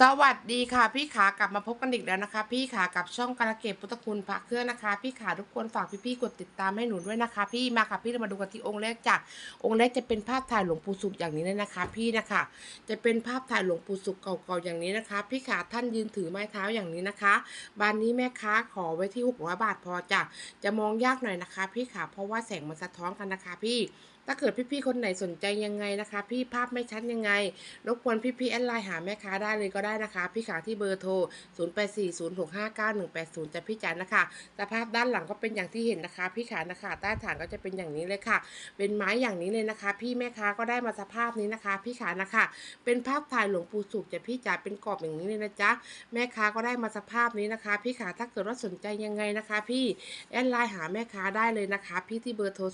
สวัสดีค่ะพี่ขากลับมาพบกันอีกแล้วนะคะ พี่ขากับช่องการเกตพุทธคุณพระเครื่องนะคะ พี่ขาทุกคนฝากพี่ๆกดติดตามให้หนูด้วยนะคะ พี่มาค่ะพี่เรามาดูกันที่องค์แรกจากองค์แรกจะเป็นภาพถ่ายหลวงปู่สุขอย่างนี้เลยนะคะ พี่นะคะ จะเป็นภาพถ่ายหลวงปู่สุขเก่าๆอย่างนี้นะคะ พี่ขาท่านยืนถือไม้เท้าอย่างนี้นะคะบานนี้แม่ค้าขอไว้ที่600บาทพอจ้ะจะมองยากหน่อยนะคะ พี่ขาเพราะว่าแสงมันสะท้อนกันนะคะ พี่ ถ้าเกิดพี่ๆคนไหนสนใจยังไงนะคะ พี่ภาพไม่ชัดยังไง รบกวนพี่ๆแอดไลน์หาแม่ค้าได้เลยก็ได้นะคะ พี่ขาที่เบอร์โทร 0840659180 จะพี่จานนะคะ สภาพด้านหลังก็เป็นอย่างที่เห็นนะคะ พี่ขานะคะใต้ฐานก็จะเป็นอย่างนี้เลยค่ะ เป็นไม้อย่างนี้เลยนะคะ พี่แม่ค้าก็ได้มาสภาพนี้นะคะ พี่ขานะคะ เป็นภาพถ่ายหลวงปู่สุขจะพี่จ๋าเป็นกรอบอย่างนี้เลยนะจ๊ะ แม่ค้าก็ได้มาสภาพนี้นะคะ พี่ขาถ้าเกิดว่าสนใจยังไงนะคะ พี่แอดไลน์หาแม่ค้าได้เลยนะคะ พี่ที่เบอร์โทร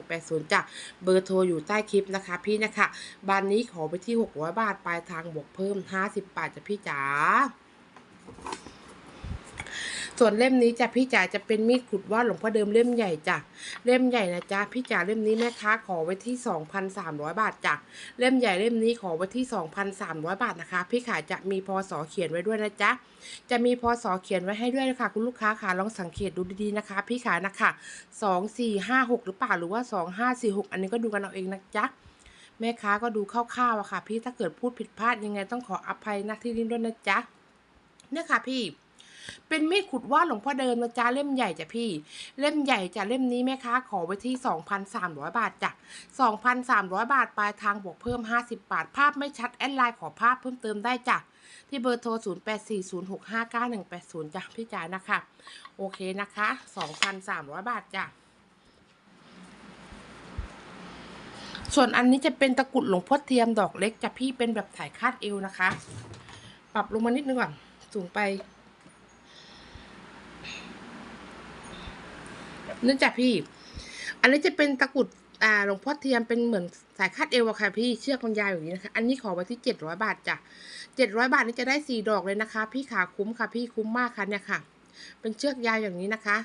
08406591 180จ้ะเบอร์โทรอยู่ใต้คลิปนะคะพี่นะคะบานนี้ขอไปที่ 600 บาทปลายทางบวกเพิ่ม 50 บาทจ้ะพี่จ๋า ส่วนเล่มนี้จ้ะพี่จ๋าจะเป็นมีดขุดว่าดหลวงพ่อเดิมเล่มใหญ่จ้ะเล่มใหญ่นะจ๊ะพี่จ๋าเล่มนี้แม่ค้าขอไว้ที่ 2,300 บาทจ้ะเล่มใหญ่เล่มนี้ขอไว้ที่ 2,300 บาทนะคะ พี่ขาจะมีพศเขียนไว้ด้วยนะจ๊ะจะมีพศเขียนไว้ให้ด้วยนะคะคุณลูกค้าค่ะลองสังเกตดูดีๆนะคะ พี่ขานะคะ2 4 5 6หรือเปล่าหรือว่า2 5 4 6อันนี้ก็ดูกันเอาเองนะจ๊ะแม่ค้าก็ดูคร่าวๆอะค่ะ พี่ถ้าเกิดพูดผิดพลาดยังไงต้องขออภัยนักที่นี้ด้วยนะจ๊ะเนี่ยค่ะพี่ เป็นมีดขุดว่าหลวงพ่อเดิมนะจ๊ะเล่มใหญ่จ้ะพี่ เล่มใหญ่จ้ะเล่มนี้แม่ค้าขอไว้ที่ 2,300 บาทจ้ะ2,300 บาทปลายทางบวกเพิ่ม 50 บาท ภาพไม่ชัดแอดไลน์ขอภาพเพิ่มเติมได้จ้ะที่เบอร์โทร 0840659180 จ้ะพี่จ๋านะคะ โอเคนะคะ 2,300 บาทจ้ะส่วนอันนี้จะเป็นตะกรุดหลวงพ่อเทียมดอกเล็กจะพี่เป็นแบบถ่ายคาดเอวนะคะ ปรับลงมานิดนึงก่อน สูงไป เนื่องจากพี่ อันนี้จะเป็นตะกรุดอ่าหลวงพ่อเทียมเป็นเหมือนสายคาดเอวอะค่ะพี่เชือกมันยาวอย่างนี้นะคะ อันนี้ขอไว้ที่เจ็ดร้อยบาทจ้ะเจ็ดร้อยบาทนี่จะได้สี่ดอกเลยนะคะ พี่ขาคุ้มค่ะ พี่คุ้มมากค่ะเนี่ยค่ะ เป็นเชือกยาวอย่างนี้นะคะ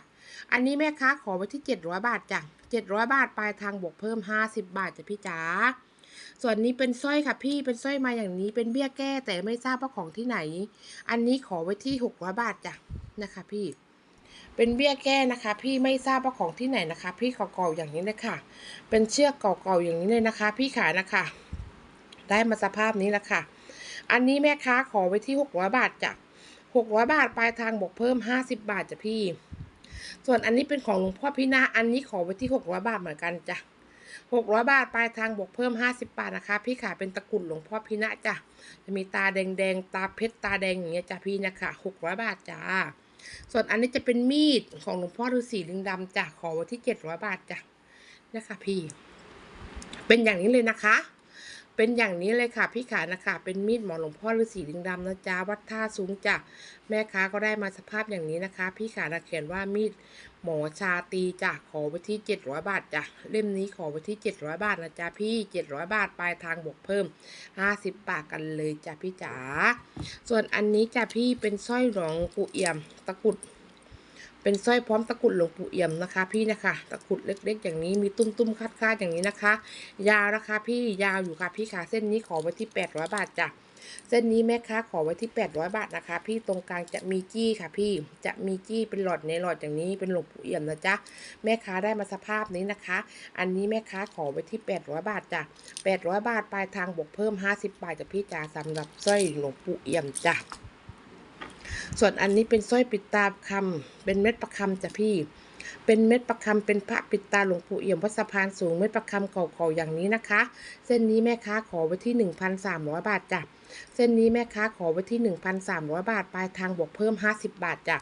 อันนี้แม่ค้าขอไว้ที่เจ็ดร้อยบาทจ้ะเจ็ดร้อยบาทปลายทางบวกเพิ่มห้าสิบบาทจ้ะพี่จ๋าส่วนนี้เป็นสร้อยค่ะ พี่เป็นสร้อยมาอย่างนี้เป็นเบี้ยแก้แต่ไม่ทราบว่าของที่ไหน อันนี้ขอไว้ที่หกร้อยบาทจ้ะนะคะ พี่ เป็นเบี้ยแก้นะคะ พี่ไม่ทราบว่าของที่ไหนนะคะ พี่เก่าๆอย่างนี้เลยค่ะ เป็นเชือกเก่าๆอย่างนี้เลยนะคะ พี่ขายนะคะ ได้มาสภาพนี้แล้วค่ะ อันนี้แม่ค้าขอไว้ที่หกร้อยบาทจ้ะหกร้อยบาทปลายทางบวกเพิ่มห้าสิบบาทจ้ะพี่ ส่วนอันนี้เป็นของหลวงพ่อพี่นาอันนี้ขอไว้ที่หกร้อยบาทเหมือนกันจ้ะหกร้อยบาทปลายทางบวกเพิ่มห้าสิบบาทนะคะ พี่ขาเป็นตะกรุดหลวงพ่อพี่นาจ้ะจะมีตาแดงๆตาเพชรตาแดงอย่างเงี้ยจ้ะพี่นะคะหกร้อยบาทจ้า ส่วนอันนี้จะเป็นมีดของหลวงพ่อฤาษีลิงดำจ้ะขอวันที่เจ็ดร้อยบาทจ้ะนะคะพี่ เป็นอย่างนี้เลยนะคะ เป็นอย่างนี้เลยค่ะพี่ขานะคะ เป็นมีดหมอหลวงพ่อฤาษีลิงดำนะจ๊ะวัดท่าสูงจ้ะแม่ค้าก็ได้มาสภาพอย่างนี้นะคะ พี่ขาเขียนว่ามีดหมอชาตีจ้ะขอไว้ที่เจ็ดร้อยบาทจ้ะเล่มนี้ขอไว้ที่เจ็ดร้อยบาทนะจ๊ะพี่เจ็ดร้อยบาทปลายทางบวกเพิ่มห้าสิบบาทกันเลยจ้ะพี่จ๋าส่วนอันนี้จ้ะพี่เป็นสร้อยหลวงปู่เอี่ยมตะกุด เป็นสร้อยพร้อมตะกุดหลวงปู่เอี่ยมนะคะ พี่นะคะ ตะกุดเล็ก ๆ อย่างนี้มีตุ้มๆคาดๆอย่างนี้นะคะ ยาวนะคะพี่ยาวอยู่ค่ะพี่ขาเส้นนี้ขอไว้ที่800บาทจ้ะเส้นนี้แม่ค้าขอไว้ที่ 800 บาทนะคะ พี่ตรงกลางจะมีจี้ค่ะ พี่จะมีจี้เป็นหลอดในหลอดอย่างนี้เป็นหลวงปู่เอี่ยมนะจ๊ะแม่ค้าได้มาสภาพนี้นะคะ อันนี้แม่ค้าขอไว้ที่ 800 บาทจ้ะ800 บาทปลายทางบวกเพิ่ม 50 บาทจ้ะพี่จ๋าสำหรับสร้อยหลวงปู่เอี่ยมจ้ะ ส่วนอันนี้เป็นสร้อยปิดตาคำเป็นเม็ดประคำจ้ะพี่ เป็นเม็ดประคำเป็นพระปิดตาหลวงปู่เอี่ยมวัดสะพานสูงเม็ดประคำเก่าๆอย่างนี้นะคะ เส้นนี้แม่ค้าขอไว้ที่ 1,300 บาทจ้ะเส้นนี้แม่ค้าขอไว้ที่ 1,300 บาท ปลายทางบวกเพิ่ม 50 บาทจ้ะ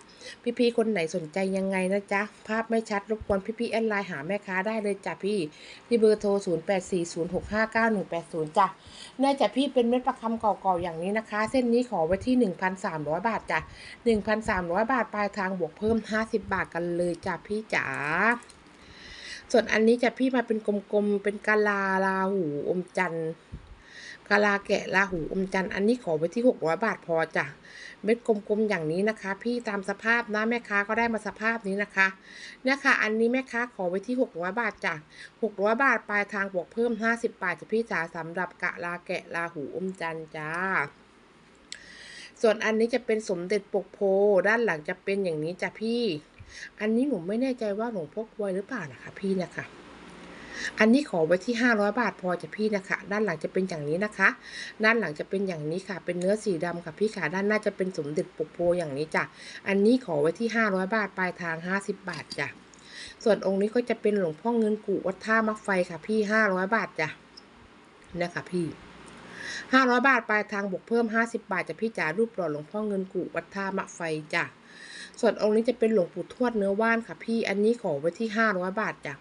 พี่ๆคนไหนสนใจยังไงนะจ๊ะ ภาพไม่ชัดรบกวนพี่ๆแอดไลน์หาแม่ค้าได้เลยจ้ะพี่ ที่เบอร์โทร 0840659180 จ้ะน่าจะพี่เป็นเม็ดประคำเก่าๆอย่างนี้นะคะ เส้นนี้ขอไว้ที่ 1,300 บาทจ้ะ1,300 บาท ปลายทางบวกเพิ่ม 50 บาทกันเลยจ้ะพี่จ๋าส่วนอันนี้จะพี่มาเป็นกลมๆ เป็นกะลาลาหูอมจันทร์ กะลาแกะลาหูอมจันอันนี้ขอไว้ที่ 600 บาทพอจ้ะเม็ดกลมๆอย่างนี้นะคะ พี่ตามสภาพนะแม่ค้าก็ได้มาสภาพนี้นะคะเนี่ยค่ะอันนี้แม่ค้าขอไว้ที่ 600 บาทจ้ะ600 บาทปลายทางบวกเพิ่ม 50 บาทจะพี่จ๋าสำหรับกะลาแกะลาหูอมจันจ้าส่วนอันนี้จะเป็นสมเด็จปกโพด้านหลังจะเป็นอย่างนี้จ้ะพี่ อันนี้หนูไม่แน่ใจว่าหลวงพ่อกลวยหรือเปล่านะคะพี่นะคะ อันนี้ขอไว้ที่ห้าร้อยบาทพอจะพี่นะคะ ด้านหลังจะเป็นอย่างนี้นะคะ ด้านหลังจะเป็นอย่างนี้ค่ะ เป็นเนื้อสีดำค่ะพี่ค่ะ ด้านหน้าจะเป็นสมเด็จปกโพอย่างนี้จ้ะ อันนี้ขอไว้ที่ห้าร้อยบาท ปลายทางห้าสิบบาทจ้ะ ส่วนองค์นี้ก็จะเป็นหลวงพ่อเงินกุวัดท่ามักไฟค่ะพี่ห้าร้อยบาทจ้ะเนี่ยค่ะพี่ห้าร้อยบาทปลายทางบวกเพิ่มห้าสิบาทจะพี่จ๋ารูปหล่อหลวงพ่อเงินกุวัดท่ามักไฟจ้ะ ส่วนองค์นี้จะเป็นหลวงปู่ทวดเนื้อว่านค่ะพี่ อันนี้ขอไว้ที่ห้าร้อยบาทจ้ะ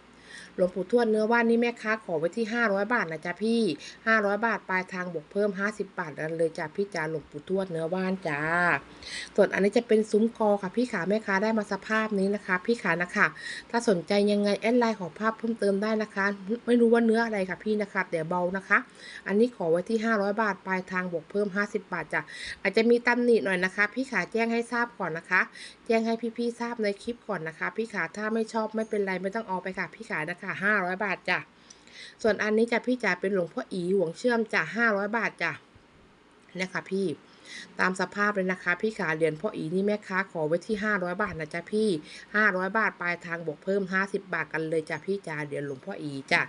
หลวงปู่ทวดเนื้อว่านนี่แม่ค้าขอไว้ที่ 500 บาทนะจ๊ะพี่ 500 บาทปลายทางบวกเพิ่ม 50 บาทกันเลยจ้ะพี่จ๋าหลวงปู่ทวดเนื้อว่านจ้า ส่วนอันนี้จะเป็นซุ้มกอค่ะพี่ขาแม่ค้าได้มาสภาพนี้นะคะ พี่ขานะคะ ถ้าสนใจยังไงแอดไลน์ขอภาพเพิ่มเติมได้นะคะ ไม่รู้ว่าเนื้ออะไรค่ะพี่นะคะเดี๋ยวเบานะคะ อันนี้ขอไว้ที่ 500 บาทปลายทางบวกเพิ่ม 50 บาทจ้ะอาจจะมีตำหนิหน่อยนะคะ พี่ขาแจ้งให้ทราบก่อนนะคะ แจ้งให้พี่ๆทราบในคลิปก่อนนะคะ พี่ขาถ้าไม่ชอบไม่เป็นไรไม่ต้องเอาไปค่ะพี่ขานะคะห้าร้อยบาทจ้ะส่วนอันนี้จะพี่จ๋าเป็นหลวงพ่ออีหวงเชื่อมจ้ะห้าร้อยบาทจ้ะเนี่ยค่ะพี่ตามสภาพเลยนะคะ พี่ขาเหรียญพ่ออีนี่แม่ค้าขอไว้ที่ห้าร้อยบาทนะจ๊ะพี่ห้าร้อยบาทปลายทางบวกเพิ่มห้าสิบบาทกันเลยจ้ะพี่จ๋าเหรียญหลวงพ่ออีจ้ะ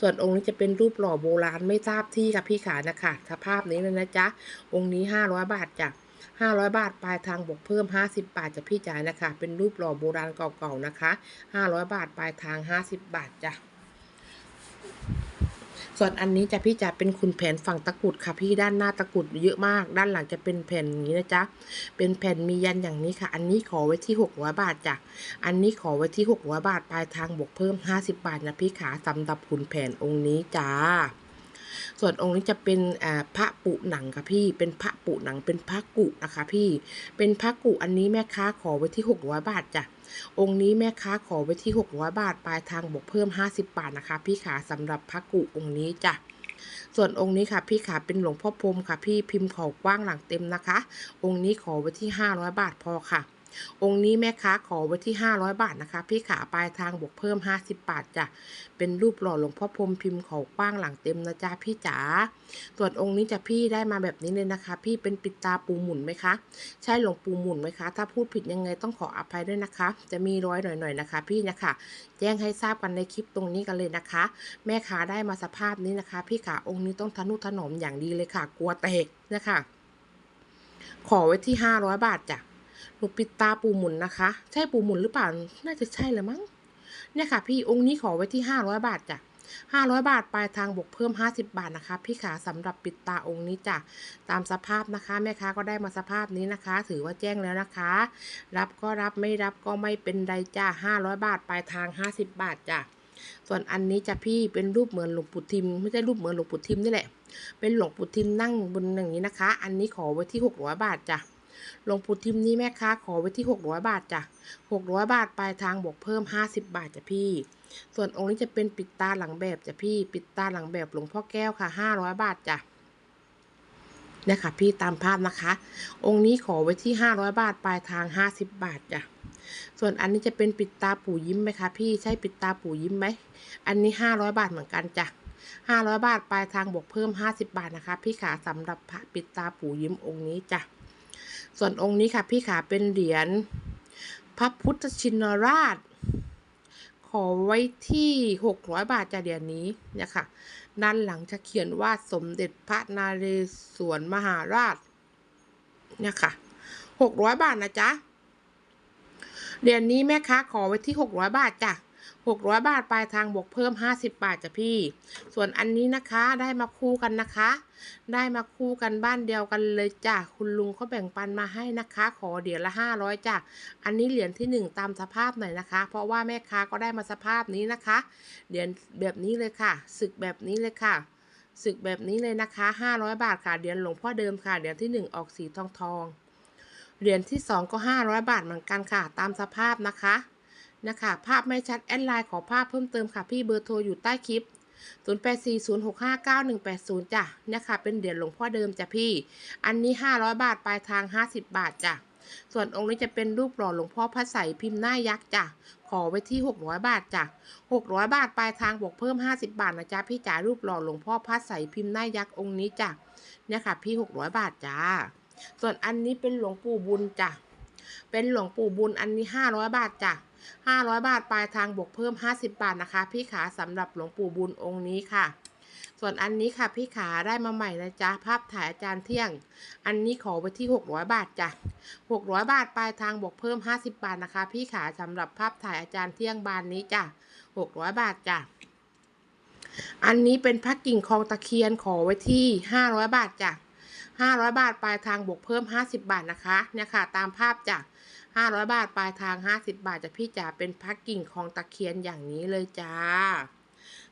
ส่วนองค์นี้จะเป็นรูปหล่อโบราณไม่ทราบที่ค่ะพี่ขานะคะสภาพนี้เลยนะจ๊ะองค์นี้ห้าร้อยบาทจ้ะ ห้าร้อยบาทปลายทางบวกเพิ่มห้าสิบบาทจะพี่จ่ายนะคะ เป็นรูปหล่อโบราณเก่าๆนะคะห้าร้อยบาทปลายทางห้าสิบบาทจ้ะส่วนอันนี้จะพี่จะเป็นคุณแผนฝั่งตะกุดค่ะ พี่ด้านหน้าตะกุดเยอะมาก ด้านหลังจะเป็นแผ่นนี้นะจ๊ะเป็นแผ่นมียันอย่างนี้ค่ะ อันนี้ขอไว้ที่หกร้อยบาทจ้ะอันนี้ขอไว้ที่หกร้อยบาทปลายทางบวกเพิ่มห้าสิบบาทนะพี่ขาสำหรับคุณแผนองค์นี้จ้า ส่วนองค์นี้จะเป็นอ่าพระปุหนังค่ะพี่ เป็นพระปุหนัง เป็นพระกุนะคะพี่ เป็นพระกุอันนี้แม่ค้าขอไว้ที่600บาทจ้ะองค์นี้แม่ค้าขอไว้ที่600บาท ปลายทางบวกเพิ่ม50บาทนะคะ พี่ขาสำหรับพระกุองค์นี้จ้ะส่วนองค์นี้ค่ะพี่ขาเป็นหลวงพ่อพรมค่ะพี่พิมพ์ขากว้างหลังเต็มนะคะ องค์นี้ขอไว้ที่500บาทพอค่ะ องค์นี้แม่ค้าขอไว้ที่ 500 บาทนะคะ พี่ขาปลายทางบวกเพิ่ม 50 บาทจ้ะ เป็นรูปหล่อหลวงพ่อพรมพิมพ์เขากว้างหลังเต็มนะจ๊ะพี่จ๋าส่วนองค์นี้จะพี่ได้มาแบบนี้เลยนะคะ พี่เป็นปิดตาปูหมุนไหมคะ ใช่หลวงปูหมุนไหมคะ ถ้าพูดผิดยังไงต้องขออภัยด้วยนะคะ จะมีร้อยหน่อยๆนะคะ พี่นะคะ แจ้งให้ทราบกันในคลิปตรงนี้กันเลยนะคะ แม่ค้าได้มาสภาพนี้นะคะ พี่ขาองค์นี้ต้องทนุถนอมอย่างดีเลยค่ะ กลัวแตกนะคะ ขอไว้ที่ห้าร้อยบาทจ้ะ หนูปิดตาปูหมุนนะคะ ใช่ปูหมุนหรือเปล่า น่าจะใช่ละมั้ง เนี่ยค่ะ พี่องค์นี้ขอไว้ที่ห้าร้อยบาทจ้ะห้าร้อยบาทปลายทางบวกเพิ่มห้าสิบบาทนะคะ พี่ขาสำหรับปิดตาองค์นี้จ้ะ ตามสภาพนะคะ แม่ค้าก็ได้มาสภาพนี้นะคะ ถือว่าแจ้งแล้วนะคะ รับก็รับไม่รับก็ไม่เป็นไรจ้าห้าร้อยบาทปลายทางห้าสิบบาทจ้ะส่วนอันนี้จะพี่เป็นรูปเหมือนหลวงปู่ทิม ไม่ใช่รูปเหมือนหลวงปู่ทิมนี่แหละ เป็นหลวงปู่ทิมนั่งบนอย่างนี้นะคะ อันนี้ขอไว้ที่หกร้อยบาทจ้ะ หลวงปู่ทิมนี้แม่ค้าขอไว้ที่หกร้อยบาทจ้ะหกร้อยบาทปลายทางบวกเพิ่มห้าสิบบาทจ้ะพี่ ส่วนองค์นี้จะเป็นปิดตาหลังแบบจ้ะพี่ ปิดตาหลังแบบหลวงพ่อแก้วค่ะห้าร้อยบาทจ้ะเนี่ยค่ะพี่ตามภาพนะคะ องค์นี้ขอไว้ที่ห้าร้อยบาทปลายทางห้าสิบบาทจ้ะส่วนอันนี้จะเป็นปิดตาปู่ยิ้มไหมคะพี่ใช่ปิดตาปู่ยิ้มไหมอันนี้ห้าร้อยบาทเหมือนกันจ้ะห้าร้อยบาทปลายทางบวกเพิ่มห้าสิบบาทนะคะ พี่ขาสำหรับพระปิดตาปู่ยิ้มองค์นี้จ้ะ ส่วนองค์นี้ค่ะพี่ขาเป็นเหรียญพระพุทธชินราช ขอไว้ที่หกร้อยบาทจ้ะเหรียญนี้เนี่ยค่ะด้านหลังจะเขียนว่าสมเด็จพระนาเรศวรมหาราชเนี่ยค่ะหกร้อยบาทนะจ๊ะเหรียญนี้แม่ค้าขอไว้ที่หกร้อยบาทจ้ะ หกร้อยบาทปลายทางบวกเพิ่มห้าสิบาทจ้ะพี่ ส่วนอันนี้นะคะได้มาคู่กันนะคะ ได้มาคู่กันบ้านเดียวกันเลยจ้ะคุณลุงเขาแบ่งปันมาให้นะคะ ขอเหรียญละห้าร้อยจ้ะอันนี้เหรียญที่หนึ่งตามสภาพหน่อยนะคะ เพราะว่าแม่ค้าก็ได้มาสภาพนี้นะคะเหรียญแบบนี้เลยค่ะศึกแบบนี้เลยค่ะศึกแบบนี้เลยนะคะห้าร้อยบาทค่ะเหรียญหลวงพ่อเดิมค่ะเหรียญที่หนึ่งออกสีทองทองเหรียญที่สองก็ห้าร้อยบาทเหมือนกันค่ะ ตามสภาพนะคะ นะคะ ภาพไม่ชัดแอดไลน์ขอภาพเพิ่มเติมค่ะพี่เบอร์โทรอยู่ใต้คลิป 0840659180 จ้ะเนี่ยค่ะเป็นเหรียญหลวงพ่อเดิมจ้ะพี่ อันนี้ 500 บาท ปลายทาง 50 บาทจ้ะ ส่วนองค์นี้จะเป็นรูปหล่อหลวงพ่อพระใสพิมพ์หน้ายักษ์จ้ะ ขอไว้ที่ 600 บาทจ้ะ 600 บาท ปลายทางบวกเพิ่ม 50 บาทนะจ๊ะพี่จ๋า รูปหล่อหลวงพ่อพระใสพิมพ์หน้ายักษ์องค์นี้จ้ะ เนี่ยค่ะ พี่ 600 บาทจ้า ส่วนอันนี้เป็นหลวงปู่บุญจ้ะ เป็นหลวงปู่บุญอันนี้ห้าร้อยบาทจ้ะ ห้าร้อยบาทปลายทางบวกเพิ่มห้าสิบบาทนะคะ พี่ขาสำหรับหลวงปู่บุญองค์นี้ค่ะ ส่วนอันนี้ค่ะพี่ขาได้มาใหม่นะจ๊ะภาพถ่ายอาจารย์เที่ยง อันนี้ขอไว้ที่หกร้อยบาทจ้ะหกร้อยบาทปลายทางบวกเพิ่มห้าสิบบาทนะคะ พี่ขาสำหรับภาพถ่ายอาจารย์เที่ยงบานนี้จ้ะหกร้อยบาทจ้ะอันนี้เป็นพระกิ่งคองตะเคียนขอไว้ที่ห้าร้อยบาทจ้ะห้าร้อยบาทปลายทางบวกเพิ่มห้าสิบบาทนะคะ เนี่ยค่ะ ตามภาพจ้ะ ห้าร้อยบาทปลายทางห้าสิบบาทจะพี่จ๋าเป็นพระกิ่งคองตะเคียนอย่างนี้เลยจ้า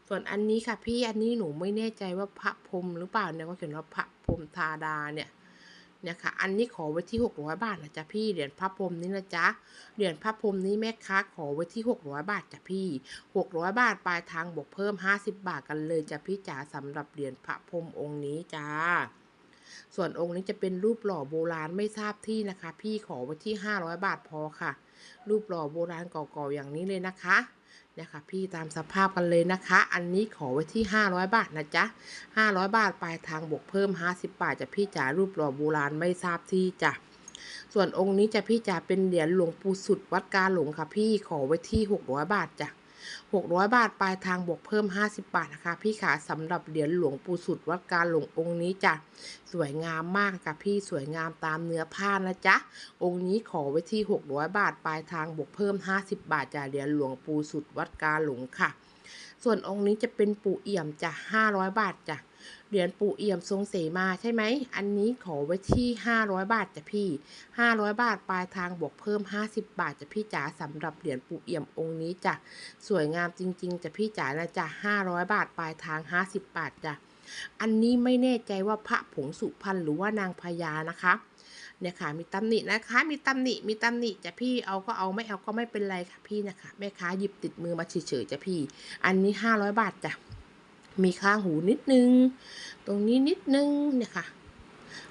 ส่วนอันนี้ค่ะพี่อันนี้หนูไม่แน่ใจว่าพระพรหมหรือเปล่าเนี่ยเขาเขียนว่าพระพรหมธาดาเนี่ยเนี่ยค่ะ อันนี้ขอไว้ที่หกร้อยบาทนะจ๊ะพี่เหรียญพระพรหมนี้นะจ๊ะเหรียญพระพรหมนี้แม่ค้าขอไว้ที่หกร้อยบาทจ้ะพี่หกร้อยบาทปลายทางบวกเพิ่มห้าสิบบาทกันเลยจ้ะพี่จ๋าสำหรับเหรียญพระพรหมองค์นี้จ้า ส่วนองค์นี้จะเป็นรูปหล่อโบราณไม่ทราบที่นะคะ พี่ขอไว้ที่ห้าร้อยบาทพอค่ะ รูปหล่อโบราณเก่าๆอย่างนี้เลยนะคะเนี่ยค่ะพี่ตามสภาพกันเลยนะคะ อันนี้ขอไว้ที่ 500 บาทนะจ๊ะ 500 บาทปลายทางบวกเพิ่ม 50 บาทจะพี่จ๋ารูปหล่อโบราณไม่ทราบที่จ้ะส่วนองค์นี้จะพี่จ๋าเป็นเหรียญหลวงปู่สุดวัดกาหลงค่ะพี่ขอไว้ที่ 600 บาทจ้ะ 600 บาทปลายทางบวกเพิ่ม 50 บาทนะคะ พี่ขาสำหรับเหรียญหลวงปู่สุดวัดกาหลวงองค์นี้จ้ะสวยงามมากค่ะพี่สวยงามตามเนื้อผ้านะจ๊ะองค์นี้ขอไว้ที่ 600 บาทปลายทางบวกเพิ่ม 50 บาทจากเหรียญหลวงปู่สุดวัดกาหลวงค่ะ ส่วนองค์นี้จะเป็นปู่เอี่ยมจ้ะ500 บาทจ้ะ เหรียญปู่เอี่ยมทรงเสมาใช่ไหม อันนี้ขอไว้ที่ 500 บาทจ้ะพี่ 500 บาทปลายทางบวกเพิ่ม 50 บาทจ้ะพี่จ๋าสำหรับเหรียญปู่เอี่ยมองค์นี้จ้ะ สวยงามจริงๆจ้ะพี่จ๋านะจ๊ะ500 บาทปลายทาง 50 บาทจ้ะ อันนี้ไม่แน่ใจว่าพระผงสุพรรณหรือว่านางพญานะคะเนี่ยค่ะมีตำหนินะคะ มีตำหนิมีตำหนิจะพี่เอาก็เอาไม่เอาก็ไม่เป็นไรค่ะพี่นะคะแม่ค้าหยิบติดมือมาเฉยๆจะพี่ อันนี้ห้าร้อยบาทจ้ะ มีข้างหูนิดนึง ตรงนี้นิดนึงเนี่ยค่ะ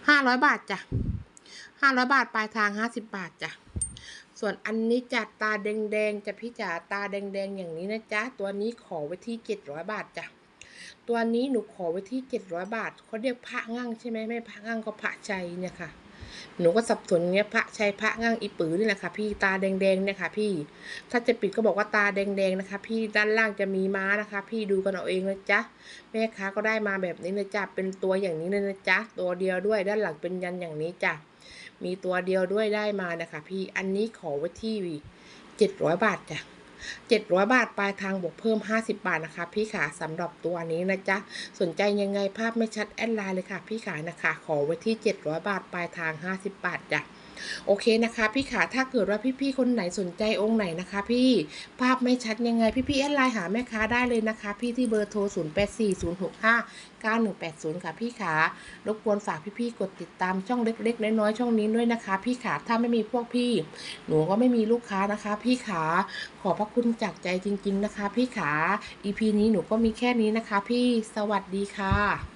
ห้าร้อยบาทจ้ะห้าร้อยบาทปลายทางห้าสิบบาทจ้ะส่วนอันนี้จัดตาแดงๆจะพี่จ๋าตาแดงๆอย่างนี้นะจ๊ะตัวนี้ขอไว้ที่เจ็ดร้อยบาทจ้ะตัวนี้หนูขอไว้ที่700บาทเขาเรียกพระงั่งใช่ไหมไม่พระงั่งก็พระชัยเนี่ยค่ะ หนูก็สับสนเนี้ยพระชัยพระงั่งอีปือนี่แหละค่ะพี่ตาแดงๆเนี่ยค่ะพี่ ถ้าจะปิดก็บอกว่าตาแดงๆนะคะ พี่ด้านล่างจะมีม้านะคะ พี่ดูกันเอาเองนะจ๊ะแม่ค้าก็ได้มาแบบนี้นะจ๊ะเป็นตัวอย่างนี้เลยนะจ๊ะตัวเดียวด้วยด้านหลังเป็นยันอย่างนี้จ้ะมีตัวเดียวด้วยได้มานะคะ พี่อันนี้ขอไว้ที่700บาทจ้ะ 700 บาทปลายทางบวกเพิ่ม 50 บาทนะคะ พี่ขาสำหรับตัวนี้นะจ๊ะสนใจยังไงภาพไม่ชัดแอดไลน์เลยค่ะ พี่ขานะคะ ขอไว้ที่ 700 บาทปลายทาง 50 บาทจ้ะ โอเคนะคะพี่ขาถ้าเกิดว่าพี่ๆคนไหนสนใจองค์ไหนนะคะ พี่ภาพไม่ชัดยังไงพี่ๆแอดไลน์หาแม่ค้าได้เลยนะคะ พี่ที่เบอร์โทร 084065 9180 ค่ะพี่ขารบกวนฝากพี่ๆกดติดตามช่องเล็ก ๆ น้อยๆช่องนี้ด้วยนะคะ พี่ขาถ้าไม่มีพวกพี่ หนูก็ไม่มีลูกค้านะคะ พี่ขาขอบพระคุณจากใจจริง ๆนะคะ พี่ขา EP นี้หนูก็มีแค่นี้นะคะ พี่สวัสดีค่ะ